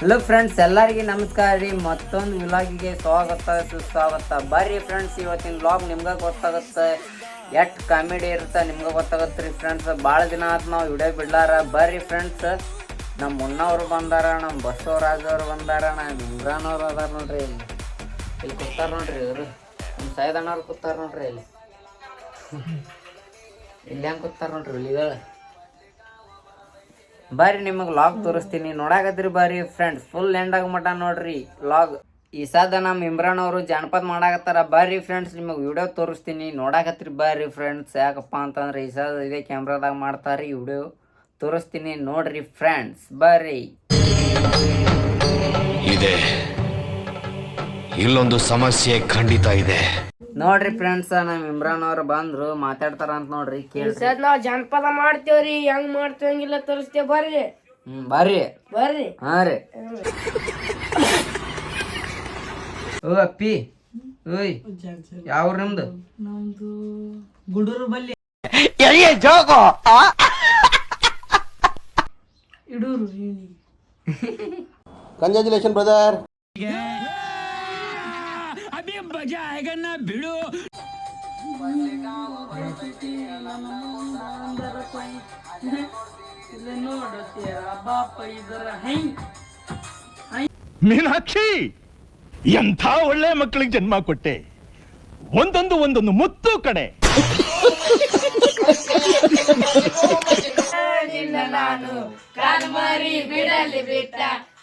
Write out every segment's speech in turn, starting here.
Hello friends ಎಲ್ಲರಿಗೆ ನಮಸ್ಕಾರ ರೀ. ಮತ್ತೊಂದು ವಿಲಾಗಿಗೆ ಸ್ವಾಗತ, ಸುಸ್ವಾಗತ. ಬರ್ರಿ ಫ್ರೆಂಡ್ಸ್ ಇವತ್ತಿನ ವ್ಲಾಗ್ ನಿಮ್ಗೆ ಗೊತ್ತಾಗುತ್ತೆ. ಎಷ್ಟು ಕಾಮಿಡಿ ಇರುತ್ತೆ ನಿಮ್ಗೆ ಗೊತ್ತಾಗುತ್ತೆ ರೀ ಫ್ರೆಂಡ್ಸ್ ಭಾಳ ದಿನ ಆತು ನಾವು ವಿಡಿಯೋ ಬಿಡ್ಲಾರ. ಬರ್ರಿ ಫ್ರೆಂಡ್ಸ್ ನಮ್ಮ ಮುನ್ನವರು ಬಂದಾರ ನಮ್ಮ ಬಸವರಾಜವ್ರು ಬಂದಾರ ನಮ್ಮ ಇಮ್ರಾನ್ ಅವ್ರು ಅದಾರ ನೋಡ್ರಿ ಇಲ್ಲಿ. ಇಲ್ಲಿ ಕೂತಾರ ನೋಡ್ರಿ ಇವರು. ನಮ್ಮ ಸೈದಣ್ಣವ್ರು ಕೂತಾರ ನೋಡ್ರಿ ಇಲ್ಲಿ. ಇಲ್ಲಿ ಹೆಂಗೆ ಕೂತಾರ ನೋಡ್ರಿ ಹುಲಿಗಳು ಬರ್ರಿ ನಿಮಗೆ ಲಾಗ್ ತೋರಿಸ್ತೀನಿ. ನೋಡಾಕತ್ರಿ ಬರ್ರಿ ಫ್ರೆಂಡ್ಸ್ ಫುಲ್ ಎಂಡ್ ಆಗ ಮಟ ನೋಡ್ರಿ ಲಾಗ್ ಈ ನಮ್ಮ ಇಮ್ರಾನ್ ಅವರು ಜಾನಪದ ಮಾಡಾಕತ್ತಾರ. ಬರ್ರಿ ಫ್ರೆಂಡ್ಸ್ ನಿಮಗೆ ವಿಡಿಯೋ ತೋರಿಸ್ತೀನಿ. ನೋಡಾಕತ್ರಿ ಬರ್ರಿ ಫ್ರೆಂಡ್ಸ್ ಯಾಕಪ್ಪ ಅಂತಂದ್ರೆ ಈ ಸದ ಇದೇ ಕ್ಯಾಮ್ರಾದಾಗ ಈ ವಿಡಿಯೋ ತೋರಿಸ್ತೀನಿ. ನೋಡ್ರಿ ಫ್ರೆಂಡ್ಸ್ ಬರ್ರಿ ಇದೆ. ಇಲ್ಲೊಂದು ಸಮಸ್ಯೆ ಖಂಡಿತ ಇದೆ. ನೋಡ್ರಿ ಫ್ರೆಂಡ್ಸ್ ನಮ್ ಇಮ್ರಾನ್ ಅವ್ರು ಬಂದ್ರು ಮಾತಾಡ್ತಾರ ಅಂತ ನೋಡ್ರಿ ಕೇಳ್ರಿ. ನಾವ್ ಜನಪದ ಮಾಡ್ತೇವ್ರಿ ಹೆಂಗ್ ಮಾಡ್ತೇವ್ ಹಂಗಿಲ್ಲ ತೋರಿಸ್ತೇವ್ ಬರ್ರಿ. ಹ್ಮ್ ಬರ್ರಿ. ಬರ್ರಿ. ಹಾ ರೀ. ಓ ಅಪ್ಪಿ. ಓಯ್ ಯಾವ ನಿಮ್ದು? ಕಂಗ್ರ್ಯಾಚುಲೇಷನ್ ಬ್ರದರ್ ಮೀನಾಕ್ಷಿ ಎಂಥ ಒಳ್ಳೆ ಮಕ್ಕಳಿಗೆ ಜನ್ಮ ಕೊಟ್ಟೆ? ಒಂದೊಂದು ಒಂದೊಂದು ಮುತ್ತು ಕಡೆ.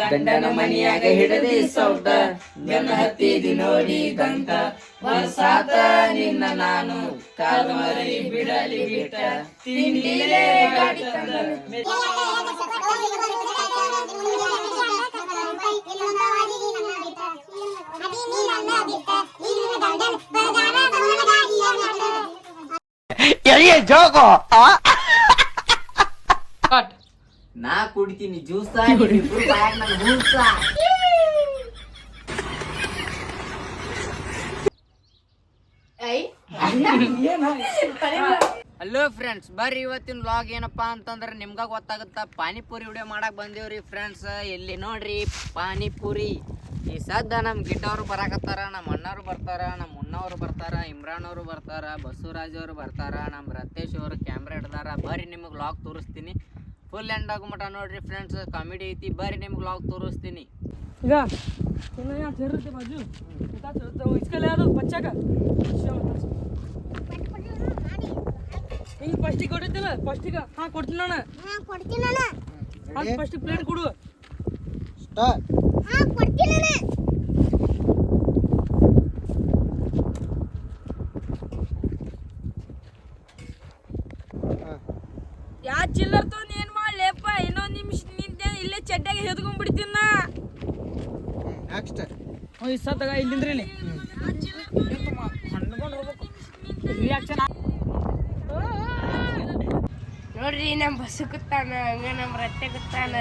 ಗಂಡನ ಮನೆಯಾಗ ಹಿಡದೆ ಸೌಟ ನನ್ನ ಹತ್ತಿದಿ ನೋಡಿ ದಂತ. ವರ್ಷಾತ ನಿನ್ನ ನಾನು ಕಾಲು ಮರಿ ಬಿಡಲಿ ಬಿಟ್ಟ. ತಿಂಡಿಲೇ ಗಾಡಿ ತಂದ. ನಾ ಕುಡಿತೀನಿ ಜ್ಯೂಸ ಹೂಸ ಹಲೋ ಫ್ರೆಂಡ್ಸ್ ಬರ್ರಿ ಇವತ್ತಿನ ವ್ಲಾಗ್ ಏನಪ್ಪಾ ಅಂತಂದ್ರೆ ನಿಮ್ಗ ಗೊತ್ತಾಗುತ್ತ ಪಾನಿಪುರಿ ವಿಡಿಯೋ ಮಾಡಕ್ ಬಂದೇವ್ರಿ ಫ್ರೆಂಡ್ಸ್ ಎಲ್ಲಿ ನೋಡ್ರಿ ಪಾನಿಪುರಿ. ಈ ಸದ್ದ ನಮ್ ಗಿಟ್ಟವ್ರು ಬರಾಕತ್ತಾರ ನಮ್ಮ ಅಣ್ಣವ್ರು ಬರ್ತಾರ ನಮ್ಮ ಮುನ್ನವ್ರು ಬರ್ತಾರ ಇಮ್ರಾನ್ ಅವರು ಬರ್ತಾರ ಬಸವರಾಜ್ ಅವರು ಬರ್ತಾರ ನಮ್ಮ ರತೇಶ್ ಅವರು ಕ್ಯಾಮ್ರಾ ಹಿಡ್ದಾರ. ಬರ್ರಿ ನಿಮಗೆ ಲಾಗ್ ತೋರಿಸ್ತೀನಿ. ಫುಲ್ ಎಂಡ್ ಮಟ ನೋಡ್ರಿ ಫ್ರೆಂಡ್ಸ್ ಕಾಮಿಡಿ ಐತಿ. ಬರ್ರಿ ನಿಮ್ಗೆ ಲಾಗ್ ತೋರಿಸ್ತೀನಿ. ಈಗ ಇನ್ನು ಯಾರು ಸೇರುತ್ತೆ ಬಾಜು? ಇಸ್ಕಲ್ಲ ಯಾವ್ದು ಪಚ್ಚಾಕ ಹಿಂಗೆ ಫಸ್ಟಿಗೆ ಕೊಟ್ಟಿದ್ದಿಲ್ಲ? ಫಸ್ಟಿಗೆ ಹಾಂ ಕೊಡ್ತೀನಿ ನಾನು ಹಾಂ ಫಸ್ಟಿಗೆ ಪ್ಲೇಟ್ ಕೊಡು. ಸ್ಟಾರ್ಟ್ ಯಾ ಚಿಲ್ಲರ್ ತೊಗೊಂಡು ಏನು ಮಾಡ್ಲೇಪ್ಪ ಹೆದ್ಕೊಂಡ್ಬಿಡ್ತೀನಿ? ನಾ ನೆಕ್ಸ್ಟ್ ಸತ್ತಾಗ ಇಲ್ಲಿಂದ್ರಿ ಇಲ್ಲಿ. ರಿಯಾಕ್ಷನ್ ನೋಡ್ರಿ ನಮ್ಮ ಬಸ್ಸು ಕುತ್ತಾನ ಹಂಗ ನಮ್ಮ ರತ್ತೆ ಕೂತಾನ